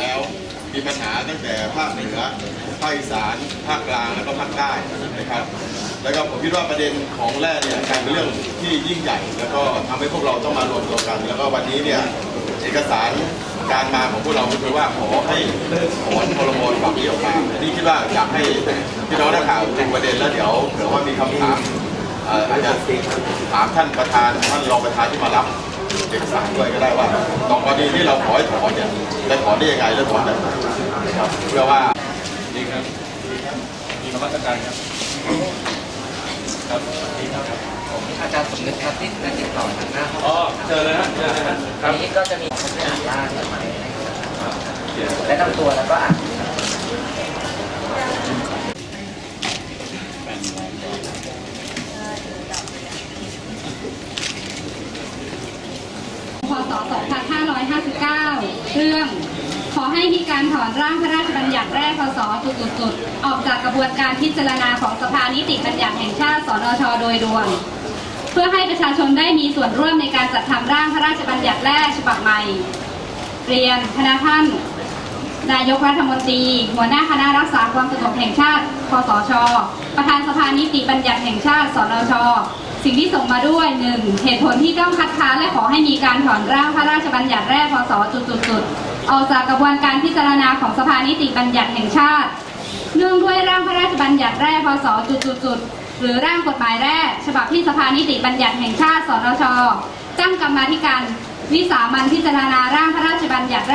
แล้วมีปัญหาตั้งแต่ภาคเหนือภาคอีสานภาคกลางแล้วก็ภาคใต้นะครับ แล้วก็ผมคิดว่าประเด็นของแร่เนี่ยกลายเป็นเรื่องที่ยิ่งใหญ่ แล้วก็ทำให้พวกเราต้องมารวมตัวกัน แล้วก็วันนี้เนี่ยเอกสารการมาของพวกเราคือว่าขอให้ถอนพรบฉบับนี้ออกมาอันนี้คิดว่าอยากให้พี่น้องนักข่าวดูประเด็นแล้วเดี๋ยวเผื่อว่ามีคำถามอาจจะถามท่านประธานท่านรองประธานที่มารับ เอกสารด้วยก็ได้ว่าตรงกรณีที่เราขอให้ถอนเนี่ยจะถอนได้ยังไงแล้วถอนแบบไหนนะครับเพื่อว่าดีครับมีนวัตการครับครับดีครับผมอาจารย์สมนึกครับที่ได้ติดต่อทางหน้าห้องอ๋อเจอเลยฮะเจอเลยฮะคอัรันบนี้ก็จะมีคนที่อ่านร่างจดหมายให้เดี๋ยวและนำตัวแล้วก็อ่าน พศ 2559 เรื่องขอให้มีการถอนร่างพระราชบัญญัติแร่พศจุดๆๆออกจากกระบวนการพิจารณาของสภานิติบัญญัติแห่งชาติสนชโดยด่วนเพื่อให้ประชาชนได้มีส่วนร่วมในการจัดทำร่างพระราชบัญญัติแร่ฉบับใหม่ เรียนคณะท่าน นายกรัฐมนตรี หัวหน้าคณะรักษาความสงบแห่งชาติคสช ประธานสภานิติบัญญัติแห่งชาติสนช สิ่งที่ส่งมาด้วย 1. เหตุผลที่ต้องคัดค้านและขอให้มีการถอนร่างพระราชบัญญัติแรกพศจุดๆๆออกจากกระบวนการพิจารณาของสภานิติบัญญัติแห่งชาติ เนื่องด้วยร่างพระราชบัญญัติแรกพศจุดๆๆหรือร่างกฎหมายแรก ฉบับที่สภานิติบัญญัติแห่งชาติสนชตั้งกรรมาธิการวิสามันพิจารณาร่างพระราชบัญญัติ